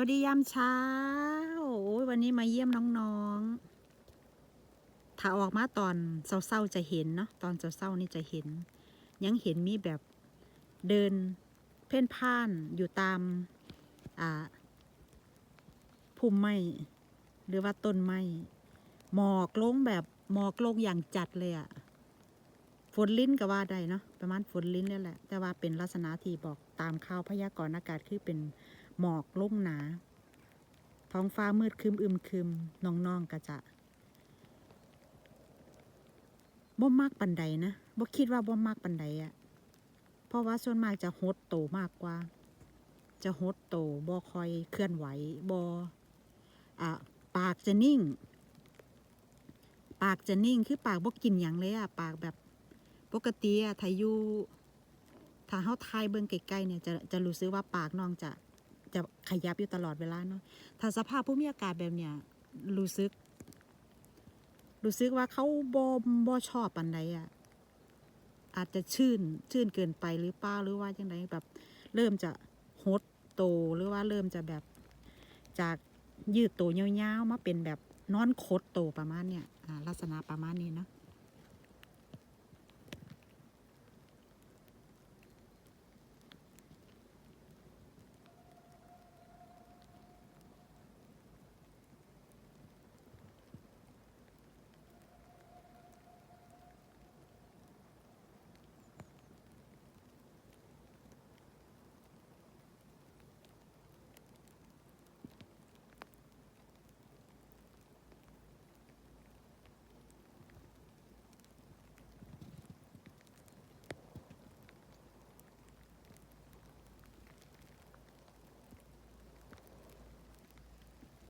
วัสดียามเช้า โอ้ยวันนี้มาเยี่ยมน้องๆ ถ้าออกมาตอนเศร้าๆจะเห็นเนาะ ตอนเศร้าๆนี่จะเห็น ยังเห็นมีแบบเดินเพ่นพ่านอยู่ตามอ่าพุ่มไม้หรือว่าต้นไม้หมอกลงแบบหมอกลงอย่างจัดเลยอะฝนลิ้นก็ว่าได้เนาะประมาณฝนลิ้นนี่แหละ แต่ว่าเป็นลักษณะที่บอกตามข่าวพยากรณ์อากาศคือเป็น หมอกลงหนา ท้องฟ้ามืดคึมอึมคึมน้องๆก็จะบ่มากปันใดนะบ่คิดว่าบ่มากปันใดอะเพราะว่าส่วนมากจะโฮดโตมากกว่า จะโฮดโตบ่คอยเคลื่อนไหวบ่อะปากจะนิ่ง ปากจะนิ่งคือปากบ่กินหยังเลยอะปากแบบปกติอะถ้าอยู่ถ้าเฮาทายเบิ่งไกลๆเนี่ยจะจะรู้สึกว่าปากน้องจะ จะขยับอยู่ตลอดเวลาเนาะถ้าสภาพภูมิอากาศแบบเนี้ยรู้สึก รู้สึกว่าเขาบอบ่ชอบปันใดอะ่ะอาจจะชื่นชื่นเกินไปหรือเปล่าหรือว่าจังไดแบบ เริ่มจะหดโตหรือว่าเริ่มจะแบบจากยืดโตวยาวๆมาเป็นแบบนอนคดโตประมาณเนี้ยลักษณะประมาณนี้เนาะ